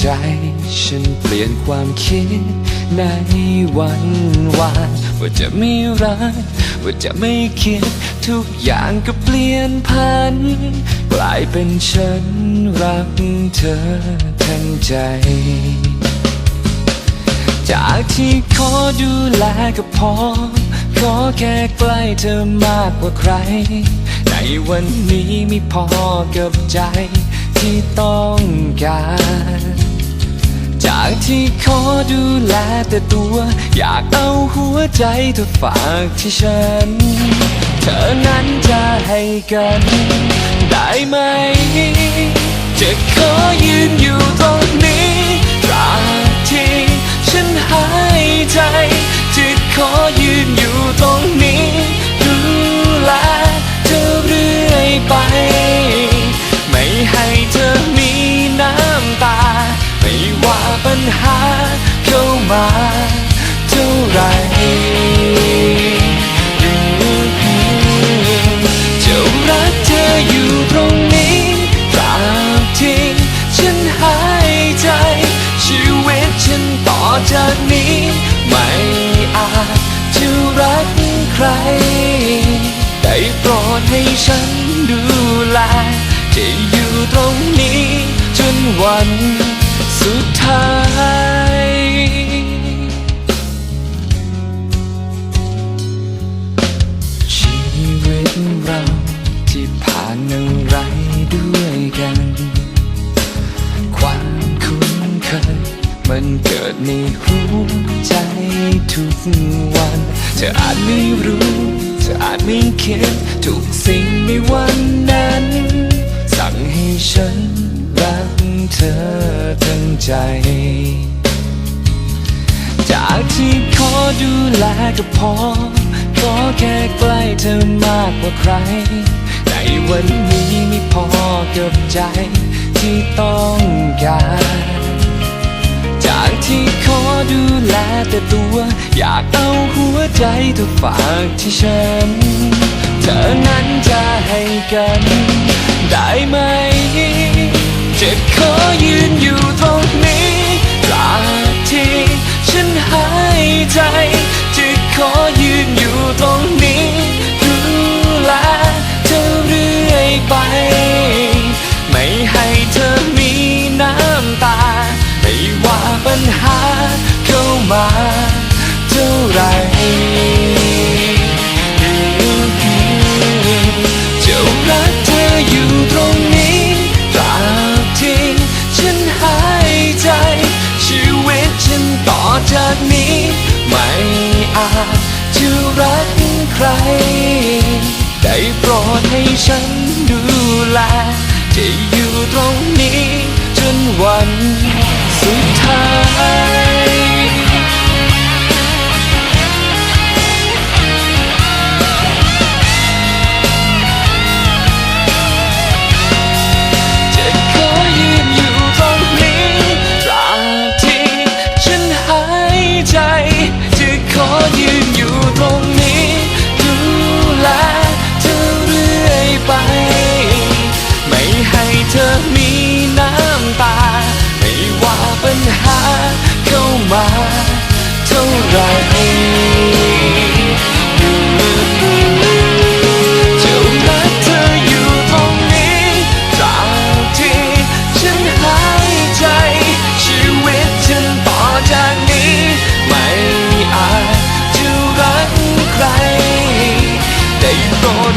ใจ ฉันเปลี่ยนความคิดในวันวานว่าจะไม่รัก ว่าจะไม่คิด ทุกอย่างก็เปลี่ยนพัน กลายเป็นฉันรักเธอทั้งใจ จากที่ขอดูแลก็พอ ขอแค่ใกล้เธอมากกว่าใคร ในวันนี้ไม่พอกับใจที่ต้องการ ที่ขอดูแลแต่ตัว อยากเอาหัวใจเธอฝากที่ฉัน เธอนั้นจะให้กัน ได้ไหม จะขอยืนอยู่ตรงนี้ตราบที่ฉันหายใจจะขอยืน หาเข้ามาเท่าไรจะรักเธออยู่ตรงนี้ตราบที่ฉันหายใจ ชีวิตฉันต่อจากนี้ ไม่อาจจะรักใคร ได้โปรดให้ฉันดูแลจะอยู่ตรงนี้จนวัน สุดท้าย ชีวิตเราที่ผ่านอะไรด้วยกัน ความคุ้นเคย มันเกิดในหัวใจทุกวัน เธออาจไม่รู้เธออาจไม่คิดทุกสิ่งในวันนั้น สั่งให้ฉันรักเธอ ใจ จากที่ขอดูแลก็พอ ขอแค่ใกล้เธอมากกว่าใคร ในวันนี้ไม่พอกับใจที่ต้องการ จากที่ขอดูแลแต่ตัว อยากเอาหัวใจเธอฝากที่ฉัน เธอนั้นจะให้กัน ใคร ได้โปรดให้ฉันดูแล จะอยู่ตรงนี้จนวันสุดท้าย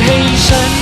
黑ห้